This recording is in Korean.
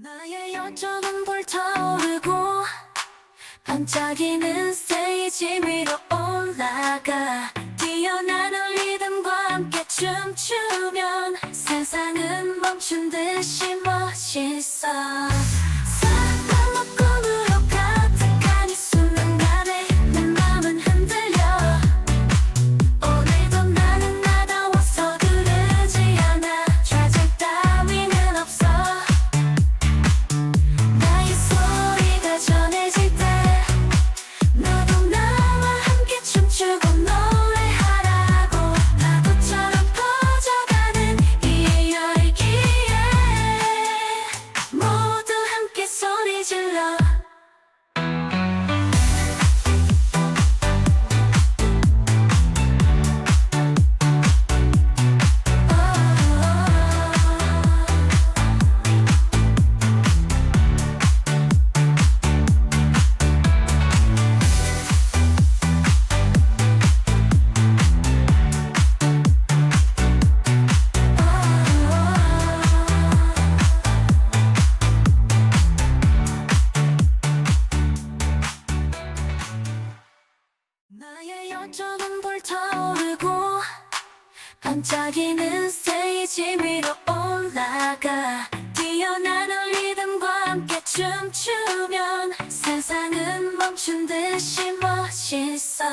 나의 열정은 불타오르고 반짝이는 스테이지 위로 올라가. 뛰어나는 리듬과 함께 춤추면 세상은 멈춘 듯이 멋있어 나의 열정은 불타오르고 반짝이는 스테이지 위로 올라가. 뛰어나는 리듬과 함께 춤추면 세상은 멈춘 듯이 멋있어